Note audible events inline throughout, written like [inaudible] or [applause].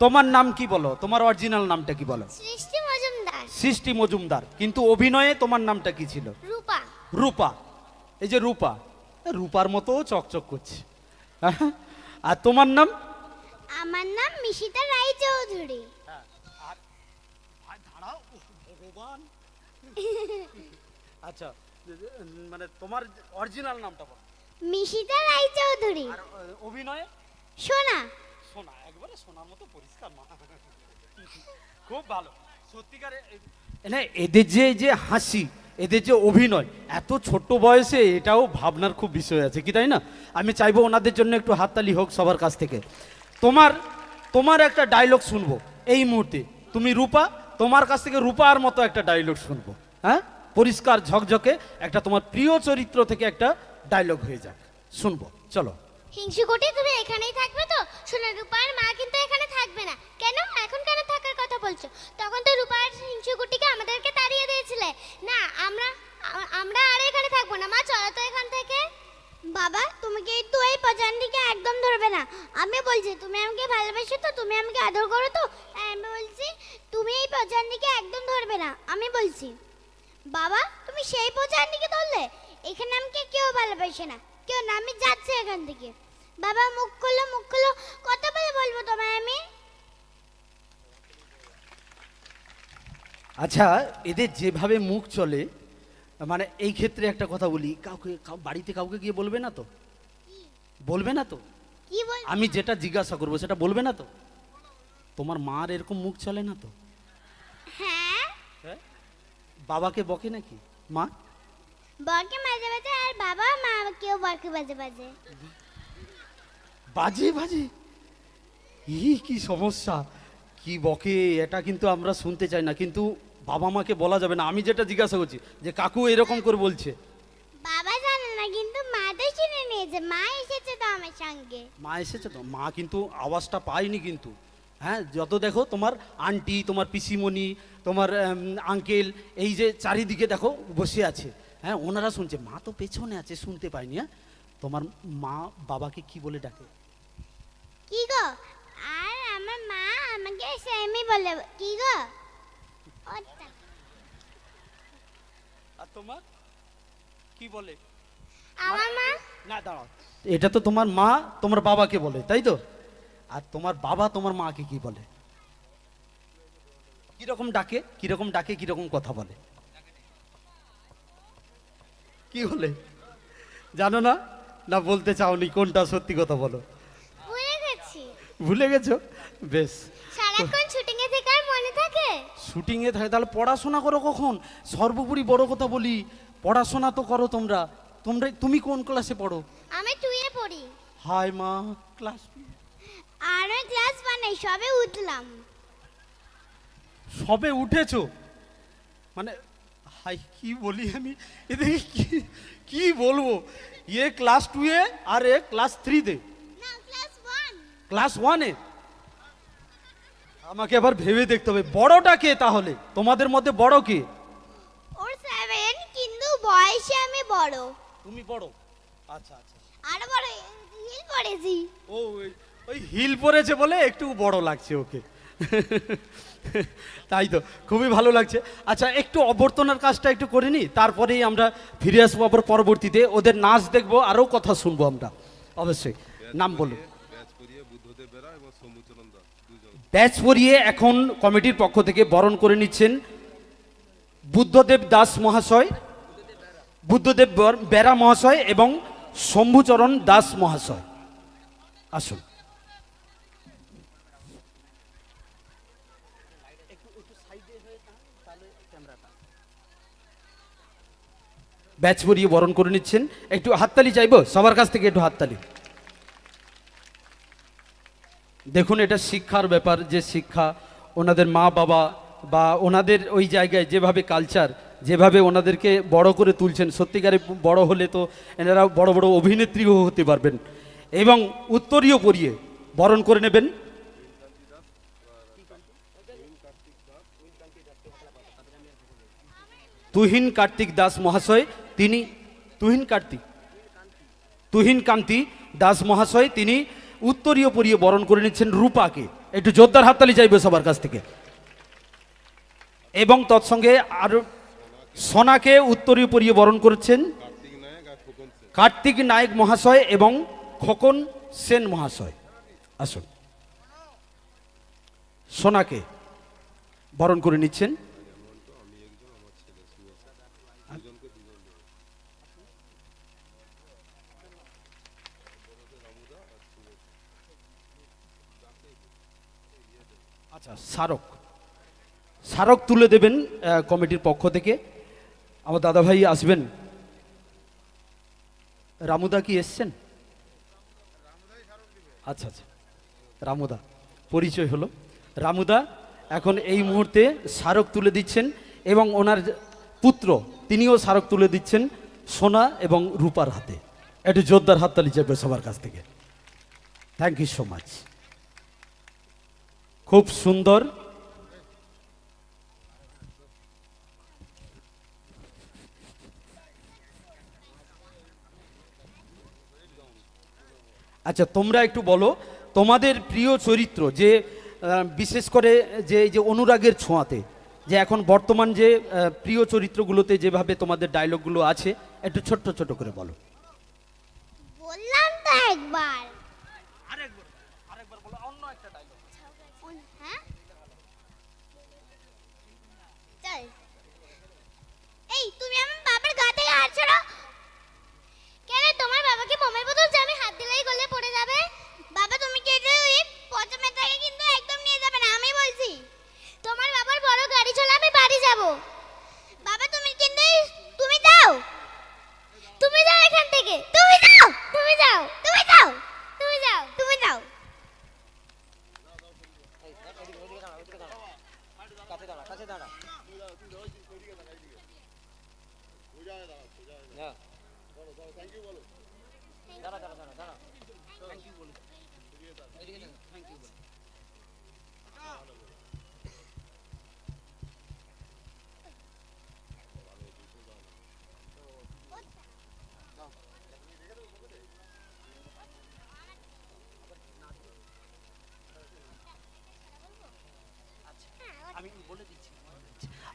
তোমার নাম কি বলো? তোমার অরিজিনাল নামটা কি বলো? সৃষ্টি মজুমদার। সৃষ্টি মজুমদার। কিন্তু অভিনয়ে তোমার নামটা কি ছিল? রূপা। রূপা। এই যে রূপা। রূপার মতো চকচক করছে? [laughs] আর তোমার নাম? আমার নাম মিশিতা রায় চৌধুরী ভগবান [laughs] আচ্ছা মানে তোমার অরিজিনাল নামটা বলো। মিশিতা রায় চৌধুরী আর অভিনয়ে? সোনা। একবারে মতো পরিষ্কার মা। খুব ভালো। সত্যিকারে, না, এদের যে যে হাসি, এদের যে অভিনয়, এত ছোট্ট বয়সে এটাও ভাবনার খুব বিষয় আছে, কি তাই না? আমি চাইব ওনাদের জন্য একটু হাততালি হোক সবার কাছ থেকে। তোমার তোমার একটা ডায়লগ শুনব, এই মুহূর্তে। তুমি রূপা, তোমার কাছ থেকে রূপার মতো একটা ডায়লগ শুনব হ্যাঁ? পরিষ্কার ঝকঝকে একটা তোমার প্রিয় চরিত্র থেকে একটা ডায়লগ হয়ে যাক। শুনব, চলো। হিংসুকুটি তুমি এখানেই থাকবে তো? সোনা রূপার মা কিন্তু এখানে থাকবে না। কেন? এখন কেন থাকার কথা বলছো? তখন তো রূপার হিংসুকুটিকে আমাদেরকে তাড়িয়ে দিয়েছিলে। না, আমরা আমরা আর এখানে থাকব না। মা, চলো তো এখান থেকে। বাবা, তুমি কি কিন্তু এই পচানটিকে একদম ধরবে না? আমি বলছি, তুমি আমাকে ভালোবাসো তো, তুমি আমাকে আদর করো তো। তাই আমি বলছি, তুমি এই পচানটিকে একদম ধরবে না। আমি বলছি, বাবা, তুমি সেই পচানটিকে ধরলে? এখানে আমাকে কেউ ভালোবাসে না। না আমি যাচ্ছি এখান থেকে। বাবা মুখ খুলো মুখ খুলো। কত বলে বলব তোমায় আমি? আচ্ছা এদের যেভাবে মুখ চলে মানে এই ক্ষেত্রে একটা কথা বলি কাউকে বাড়িতে কাউকে গিয়ে বলবে না তো? বলবে না তো? আমি যেটা জিজ্ঞাসা করব সেটা বলবে না তো? তোমার মার এরকম মুখ চলে না তো? হ্যাঁ। হ্যাঁ? বাবাকে বকে নাকি? মা? বরকে মাঝে মাঝে আর বাবা মা কেউ বরকে বাজে বাজে। বাজে বাজে? ই কি সমস্যা? কি বকে? এটা কিন্তু আমরা শুনতে চাই না কিন্তু বাবা মাকে বলা যাবে না। আমি যেটা জিজ্ঞাসা করছি যে কাকু এরকম করে বলছে। বাবা জানে না কিন্তু মা তো শুনে নিয়েছে। মা এসেছে তো আমার সঙ্গে। মা এসেছে তো? মা কিন্তু আওয়াজটা পায়নি কিন্তু। হ্যাঁ যত দেখো তোমার আন্টি তোমার পিসিমণি তোমার আঙ্কেল এই যে চারিদিকে দেখো বসে আছে। হ্যাঁ ওনারা শুনছে মা তো পেছনে আছে শুনতে পায়নি হ্যাঁ? তোমার মা বাবাকে কি বলে ডাকে? কি গো? আর আমার মা আমাকে সেমি বলে কি গো? আর তোমার? কি বলে? আমার মা? না দাঁড়াও। এটা তো তোমার মা তোমার বাবাকে বলে তাই তো? আর তোমার বাবা তোমার মাকে কি বলে? কীরকম ডাকে কীরকম ডাকে কীরকম কথা বলে? কি বলে? জানো না? না বলতে চাওনি কোনটা সত্যি কথা বলো? ভুলে গেছি। ভুলে গেছো? বেশ। সারাক্ষণ শুটিং এ থেকে আর মনে থাকে? শুটিংয়ে থাকে? তাহলে পড়াশোনা করো কখন? সর্বোপরি বড় কথা বলি পড়াশোনা তো করো তোমরা। তোমরা তুমি কোন ক্লাসে পড়ো? আমি টুয়ে পড়ি। হাই মা ক্লাস আর আমি ক্লাস বানাই সবে উঠলাম। সবে উঠেছো? মানে হাই কি বলি আমি? এদিকে কি কি বলব? এ ক্লাস টুয়ে আর এ ক্লাস থ্রিতে ক্লাস ওয়ান আমাকে আবার ভেবে দেখতে হবে। বড়টা কে তাহলে? তোমাদের মধ্যে বড় কে? ওর সেভেন কিন্তু বয়সে আমি বড়। তুমি বড়? আচ্ছা আচ্ছা। আর বড় হিল পড়েছি। ও ওই- ওই হিল পরেছে বলে একটু বড় লাগছে ওকে। তাই তো, খুবই ভালো লাগছে। আচ্ছা একটু অভ্যর্থনার কাজটা একটু করে নিই তারপরেই আমরা ফিরে আসব আবার পরবর্তীতে। ওদের নাচ দেখব, আরও কথা শুনব আমরা। অবশ্যই, নাম বলুন। ব্যাচ পরিয়ে এখন কমিটির পক্ষ থেকে বরণ করে নিচ্ছেন বুদ্ধদেব দাস মহাশয়, বুদ্ধদেব বেরা মহাশয় এবং শম্ভুচরণ দাস মহাশয়। আসুন। ব্যাচ পরিয়ে বরণ করে নিচ্ছেন। একটু হাততালি চাইব? সবার কাছ থেকে একটু হাততালি। দেখুন, এটা শিক্ষার ব্যাপার, যে শিক্ষা ওনাদের মা বাবা বা ওনাদের ওই জায়গায় যেভাবে কালচার যেভাবে ওনাদেরকে বড় করে তুলছেন, সত্যিকারে বড় হলে তো এনারা বড় বড় অভিনেত্রীও হতে পারবেন। এবং উত্তরীয় পরিয়ে বরণ করে নেবেন। তুহিন কার্তিক দাস মহাশয় তিনি তুহিন কার্তিক তুহিন কান্তি দাস মহাশয়, তিনি উত্তরীয় পরিয়ে বরণ করে নিচ্ছেন রূপাকে। একটু জোরদার হাততালি চাইবে সবার কাছ থেকে। এবং তৎসঙ্গে আর সোনাকে উত্তরীয় পরিয়ে বরণ করেছেন কার্তিক নায়ক মহাশয় এবং খোকন সেন মহাশয়। আসুন। সোনাকে বরণ করে নিচ্ছেন। আচ্ছা স্মারক স্মারক তুলে দেবেন কমিটির পক্ষ থেকে। আমার দাদাভাই আসবেন। রামুদা কি এসছেন? আচ্ছা আচ্ছা। রামুদা, পরিচয় হলো। রামুদা এখন এই মুহূর্তে স্মারক তুলে দিচ্ছেন এবং ওনার পুত্র, তিনিও স্মারক তুলে দিচ্ছেন সোনা এবং রূপার হাতে। একটু জোরদার হাততালি চাইবে সবার কাছ থেকে। থ্যাংক ইউ সো মাচ খুব সুন্দর। আচ্ছা তোমরা একটু বলো তোমাদের প্রিয় চরিত্র যে বিশেষ করে যে এই যে অনুরাগের ছোঁয়াতে যে এখন বর্তমান যে প্রিয় চরিত্রগুলোতে যেভাবে তোমাদের ডায়লগগুলো আছে একটু ছোট্ট ছোট করে বলো। বললাম তো একবার হ্যাঁ চল এই তুমি আমার বাবার গা থেকে হাত ছড়ো কেন তোমার বাবাকে মোমের বোতল জামে হাত দিলেই গলে পড়ে যাবে বাবা তুমি কি এটা ওই প্রথমে থেকে কিন্তু একদম নিয়ে যাবে না আমি বলছি তোমার বাবার বড় গাড়ি চলে আমি বাড়ি যাব বাবা তুমি কিন্তু তুমি যাও তুমি যাও এখান থেকে তুমি যাও তুমি যাও তুমি যাও তুমি যাও তুমি যাও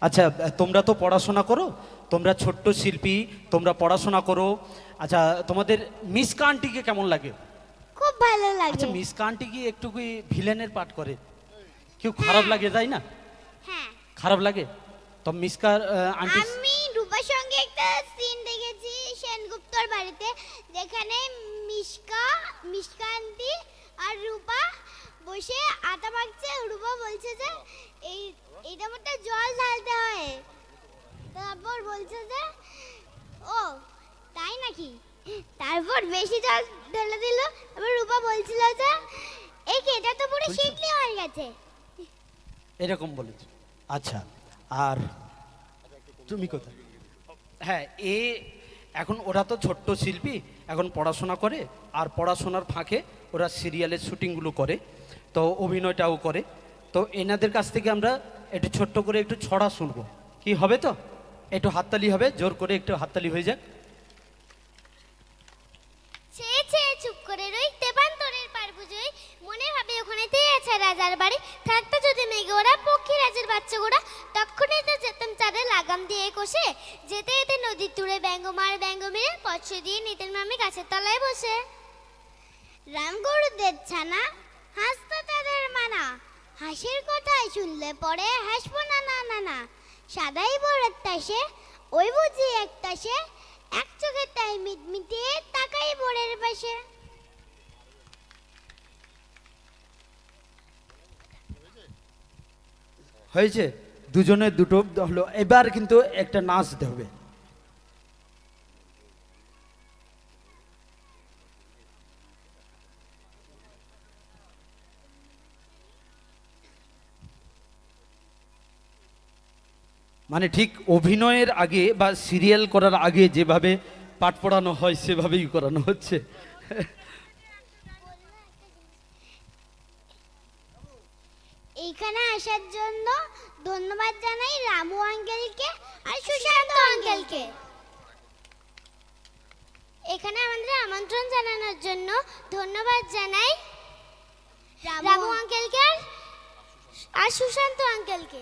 আচ্ছা তোমরা তো পড়াশোনা করো তোমরা ছোট্ট শিল্পী তোমরা পড়াশোনা করো। আচ্ছা তোমাদের মিস কান্টিকে কেমন লাগে? খুব ভালো লাগে। আচ্ছা মিস কান্টি কি একটু কি ভিলেনের পাঠ করে? কেউ খারাপ লাগে তাই না? হ্যাঁ। খারাপ লাগে? তো মিসকার আন্টি আমি রূপার সঙ্গে একটা সিন দেখেছি সেনগুপ্তর বাড়িতে যেখানে মিশকা মিশকান্তি আর রূপা বসে আটা মাখছে। রূপা বলছে যে এই এইটার মধ্যে জল ঢালতে হয় তারপর বলছে যে ও তাই নাকি? তারপর বেশি জল ঢেলে দিল। রূপা বলছিল যে এই কি এটা তো পুরো? হয়ে গেছে। এরকম বলেছে। আচ্ছা আর তুমি কোথায়? হ্যাঁ এ এখন ওরা তো ছোট্ট শিল্পী এখন পড়াশোনা করে আর পড়াশোনার ফাঁকে ওরা সিরিয়ালের শুটিংগুলো করে তো অভিনয়টাও করে। তো এনাদের কাছ থেকে আমরা একটু ছোট্ট করে একটু ছড়া শুনব। কি হবে তো? একটু হাততালি হবে, জোর করে একটু হাততালি হয়ে যাক। ছেয়ে ছেয়ে চুপ করে রই তেপান্তরের পার বুঝোই মনে ভাবে ওখানেতে আছে রাজার বাড়ি। থাকতে যদি মেঘে ওরা, পক্ষী রাজের বাচ্চা গোড়া। তখনই তো যেতাম চারে লাগাম দিয়ে কষে। যেতে যেতে নদীর তুড়ে ব্যঙ্গ মার ব্যঙ্গ মেরে পশ্চ দিয়ে নিতেন মামি গাছের তলায় বসে। রাম গরুদের ছানা, হাসতো তাদের মানা। হাসির কথায় শুনলে পরে হাসবো না না না না। সাদাই বড়ের তাসে ওই বুঝি এক তাসে এক চোখে তাই মিটমিটিয়ে তাকাই বড়ের পাশে। হয়েছে দুজনের দুটো হলো, এবার কিন্তু একটা নাচ দেবে। হবে মানে ঠিক অভিনয়ের আগে বা সিরিয়াল করার আগে যেভাবে পাঠ পড়ানো হয়, সেভাবেই করানো হচ্ছে। এইখানে আসার জন্য ধন্যবাদ জানাই রামু আঙ্কেলকে আর সুশান্ত আঙ্কেলকে। এখানে আমাদের আমন্ত্রণ জানানোর জন্য ধন্যবাদ জানাই রামু আঙ্কেলকে আর সুশান্ত আঙ্কেলকে।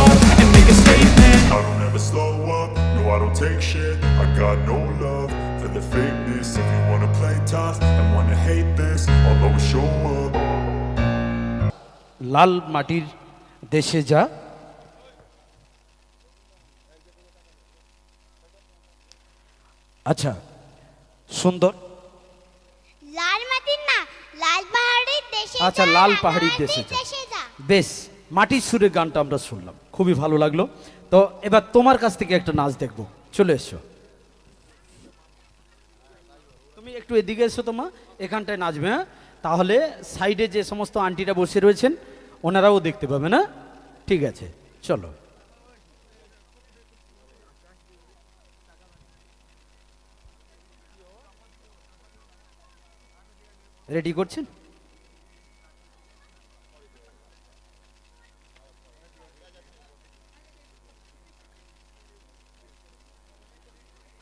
লাল মাটির দেশে যা। আচ্ছা সুন্দর। লাল মাটির না লাল দেশে আচ্ছা, লাল যা। দেশে যা। বেশ মাটির সুরে গানটা আমরা শুনলাম খুবই ভালো লাগল। তো এবার তোমার কাছ থেকে একটা নাচ দেখব চলে এসো। তুমি একটু এদিকে এসো তোমা এখানটায় নাচবে হ্যাঁ? তাহলে সাইডে যে সমস্ত আন্টিরা বসে রয়েছেন ওনারাও দেখতে পাবে না? ঠিক আছে চলো। রেডি করছেন?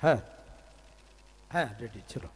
হ্যাঁ। হ্যাঁ রেডি চলো।